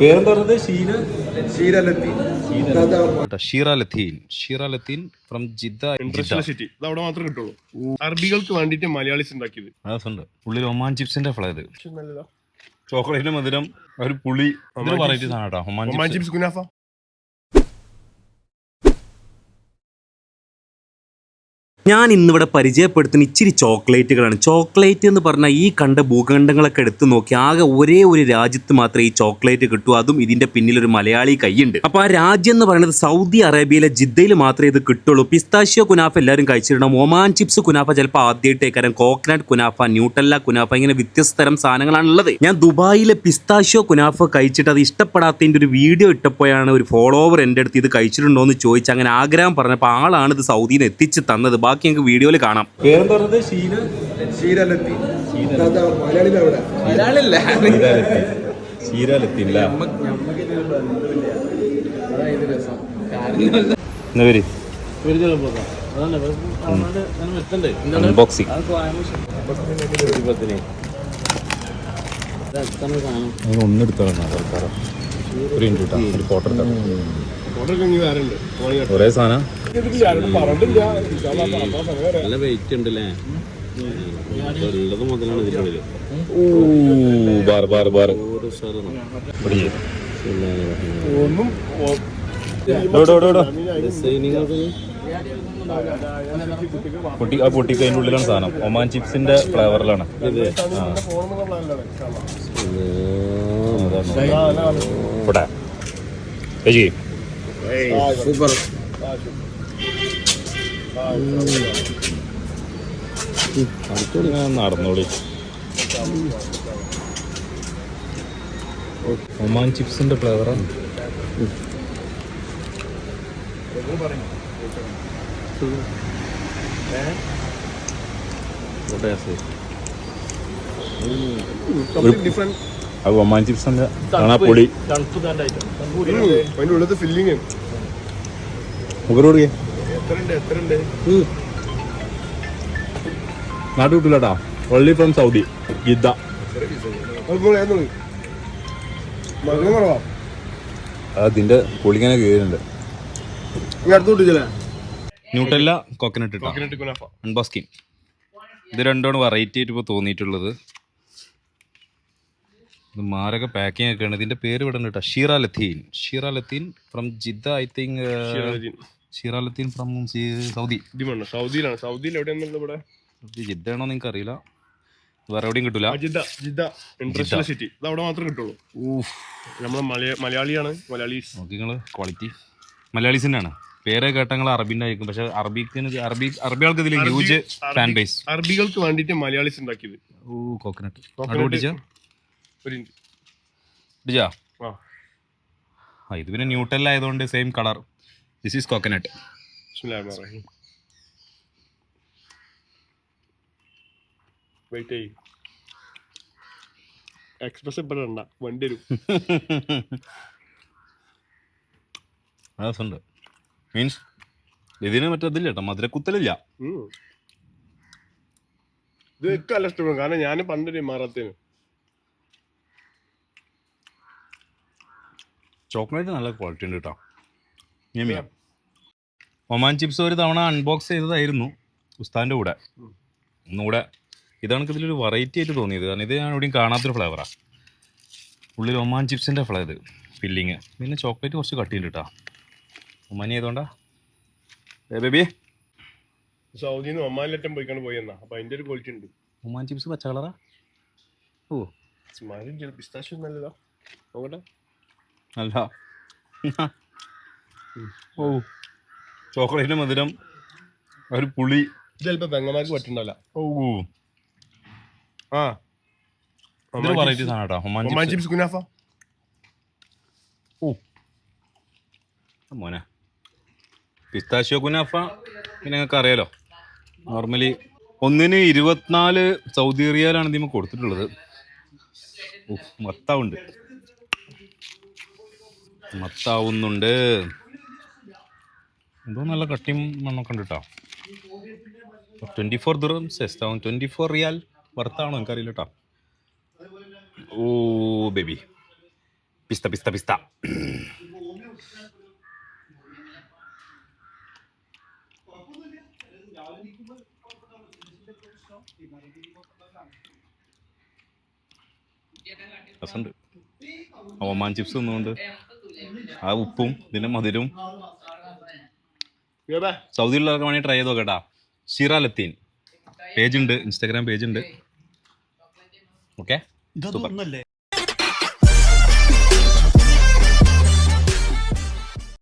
പേരെന്താ പറഞ്ഞത് ഷീന? ക്ഷീരലെത്തി Sheera Lateen Sheera Lateen from Jeddah. City ഇത് അവിടെ മാത്രമേ കിട്ടുള്ളൂ. അറബികൾക്ക് വേണ്ടിയിട്ട് മലയാളീസ് ഉണ്ടാക്കിയത്. ഉണ്ട് ഉള്ളിൽ ഒമാൻ ചിപ്സിന്റെ ഫ്ലേ ഇത്. പക്ഷെ ചോക്ലേറ്റിന്റെ മധുരം ഒരു പുളി. വെറൈറ്റി സാധനം കേട്ടോ. Oman chips kunafa? ഞാൻ ഇന്നിവിടെ പരിചയപ്പെടുത്തുന്ന ഇച്ചിരി ചോക്ലേറ്റുകളാണ്. ചോക്ലേറ്റ് എന്ന് പറഞ്ഞാൽ ഈ കണ്ട ഭൂഖണ്ഡങ്ങളൊക്കെ എടുത്ത് നോക്കി ആകെ ഒരേ ഒരു രാജ്യത്ത് മാത്രമേ ഈ ചോക്ലേറ്റ് കിട്ടൂ. അതും ഇതിന്റെ പിന്നിൽ ഒരു മലയാളി കൈയുണ്ട്. അപ്പൊ ആ രാജ്യം എന്ന് പറയുന്നത് സൗദി അറേബ്യയിലെ ജിദ്ദയിൽ മാത്രമേ ഇത് കിട്ടുള്ളൂ. പിസ്താഷ്യോ കുനാഫ എല്ലാവരും കഴിച്ചിട്ടുണ്ട് ഒമാൻ ചിപ്സ് കുനാഫ ചിലപ്പോൾ ആദ്യമായിട്ടേക്കാരം. കോക്കനട്ട് കുനാഫ ന്യൂട്ടല്ല കുനാഫ ഇങ്ങനെ വ്യത്യസ്ത തരം സാധനങ്ങളാണ് ഉള്ളത് ഞാൻ ദുബായിലെ പിസ്താഷ്യോ കുനാഫ കഴിച്ചിട്ട് അത് ഇഷ്ടപ്പെടാത്തതിന്റെ ഒരു വീഡിയോ ഇട്ടപ്പോഴാണ് ഒരു ഫോളോവർ എന്റെ അടുത്ത് ഇത് കഴിച്ചിട്ടുണ്ടോ എന്ന് ചോദിച്ചു അങ്ങനെ ആഗ്രഹം പറഞ്ഞപ്പോൾ ആളാണ് ഇത് സൗദിയിൽ എത്തിച്ച് തന്നത്. ബാക്കി ഞങ്ങൾക്ക് വീഡിയോയിൽ കാണാം. ഒന്നെടുത്തോട്ടോ പറഞ്ഞത് ഷീന. ക്ഷീരലെത്തി എന്നാ ഒന്നെടുത്തോളാം ഒരു ഒരു ഒരേ സാധനം? നല്ല വെയിറ്റ് ഉണ്ട് അല്ലേ ഉള്ളത് മുതലാണ് ഇതിനുള്ളിൽ ഓ ബാർ ബാർ ബാർ. ഒന്നും പൊട്ടി ആ പൊട്ടിക്ക് അതിന്റെ ഉള്ളിലാണ് സാധനം. ഒമാൻ ചിപ്സിന്റെ ഫ്ലേവറിലാണ്. ഇവിടെ. ചേച്ചി സൂപ്പർ. നടന്നോളി. ഒമാൻ ചിപ്സിന്റെ ഫ്ലേവറാണ്. അത് ഒമാൻ ചിപ്സിന്റെ കാണാ പൊടി ഉം, അതിന്റെ ഉള്ളത്തെ ഫില്ലിങ് മുഖരോട് എത്രണ്ട് എത്രണ്ട് നാട്ടു കിട്ടില്ലാട്ടാ ഒള്ളി ഫ്രം സൗദി ഗിദ്ദ. അതിന്റെ പൊളിങ്ങനെ കീഴുണ്ട് ന്യൂട്ടല്ല കോക്കനട്ട് അൺബോസ്കിൻ ഇത് രണ്ടാണ് വെറൈറ്റി ആയിട്ട് ഇപ്പോൾ തോന്നിയിട്ടുള്ളത്. ഇത് മാരക പാക്കിംഗ് ആണ് ഇതിന്റെ പേര് ഇവിടെ കേട്ടോ Sheera Lateen. Sheera Lateen from Jeddah I think Sheera Lateen. From Saudi. സൗദിയിലാണ്. സൗദിയിൽ എവിടെയാണെന്നുള്ളത് ഇവിടെ? ജിദ്ദ ആണോ നിങ്ങൾക്ക് അറിയില്ല വേറെ എവിടെയും കിട്ടൂല. Jeddah Jeddah. ഇന്റർനാഷണൽ സിറ്റി ഇത് അവിടെ മാത്രമേ കിട്ടുള്ളൂ. ഊഫ്. നമ്മളെ മലയാളിയാണ്. മലയാളീസ്. നോക്കി നിങ്ങൾ ക്വാളിറ്റി മലയാളീസിന്റെ ആണ് പേരെ കേട്ടങ്ങൾ അറബിന്റെ ആയിരിക്കും. പക്ഷെ അറബിക്കിന് അറബി അറബികൾക്ക് ഇതിൽ ഹ്യൂജ് ഫാൻ ബേസ് അറബികൾക്ക് വേണ്ടിയിട്ട് മലയാളീസ് ഉണ്ടാക്കിയത്. ഓ കോക്കനട്ട് Coconut. ആ. ആ ഇത് പിന്നെ ന്യൂട്രൽ ആയതുകൊണ്ട് same colour this is coconut wait ചെയ്യും. എക്സ്പ്രസ് വണ്ടി വരും. മീൻസ് ഇതിന് മറ്റതില്ല കേട്ടോ. മധുരക്കുത്തലില്ല. കുത്തലില്ല ഇത് എനിക്ക് നല്ല ഇഷ്ടപ്പെടും കാരണം ഞാൻ പണ്ടൊരു ഇമാറത്തേന് ചോക്ലേറ്റ് നല്ല ക്വാളിറ്റി ഉണ്ട് കേട്ടോ. ഞമ്മിയ ഒമാൻ ചിപ്സ് ഒരു തവണ അൺബോക്സ് ചെയ്തതായിരുന്നു ഉസ്താന്റെ കൂടെ. ഒന്നുകൂടെ ഇതാണ് ഇതിലൊരു വെറൈറ്റി ആയിട്ട് തോന്നിയത്. കാരണം ഇത് ഞാൻ എവിടെയും കാണാത്തൊരു ഫ്ലേവറാണ് ഉള്ളിൽ ഒമാൻ ചിപ്സിന്റെ ഫ്ലേവർ ഫില്ലിങ് പിന്നെ ചോക്ലേറ്റ് കുറച്ച് കട്ടിയുണ്ട് കേട്ടോ. ഒമാനി ആയതുകൊണ്ടാ ഏ ബേബി? സൗദിയിൽ നിന്ന് ഒമാനിലറ്റം പോയിക്കാണ് പോയെന്നാ. അപ്പൊ അതിന്റെ ഒരു ക്വാളിറ്റി ഉണ്ട്. ഒമാൻ ചിപ്സ് പച്ച കളറാ ഓ. പിസ്താശ്യം നല്ലതാ. നോക്കട്ടെ. അല്ല. ഓ. ചോക്ലേറ്റ് മധുരം ഒരു പുളി. ചിലപ്പോ പെങ്ങന്മാർക്ക് പറ്റുണ്ടാവില്ല ഓ. ആ. ഇതൊരു വെറൈറ്റി സാധനം കേട്ടോ ഒമാൻ ഒമാൻ ചിപ്സ്. കുനാഫ. ഓ. മോനെ. Pistachio kunafa? പിന്നെ നിങ്ങൾക്ക് അറിയാലോ. നോർമലി ഒന്നിന് ഇരുപത്തിനാല് സൗദി റിയാലാണ് ഇതിമ കൊടുത്തിട്ടുള്ളത്. മൊത്തമുണ്ട് മത്താവുണ്ട് മത്താവുന്നുണ്ട്. എന്തോ നല്ല കട്ടിയും മണ്ണൊക്കെ ഉണ്ട് കേട്ടോ ട്വന്റി ഫോർ ദുറംസ് എസ്താവും ട്വന്റി ഫോർ റിയാൽ വർത്താണോ എനിക്കറിയില്ല കേട്ടോ ഓ ബേബി പിസ്ത പിസ്ത പിസ്ത. രസമുണ്ട്. ഒമാൻ ചിപ്സ് ഒന്നുകൊണ്ട് ആ ഉപ്പും ഇതിന്റെ മധുരവും സൗദിയിലുള്ളവർക്ക് വേണമെങ്കിൽ ട്രൈ ചെയ്ത് നോക്കട്ടാ. ഷിറ ലത്തീൻ. പേജ് ഉണ്ട് ഇൻസ്റ്റാഗ്രാം പേജ് ഉണ്ട് ഓക്കെ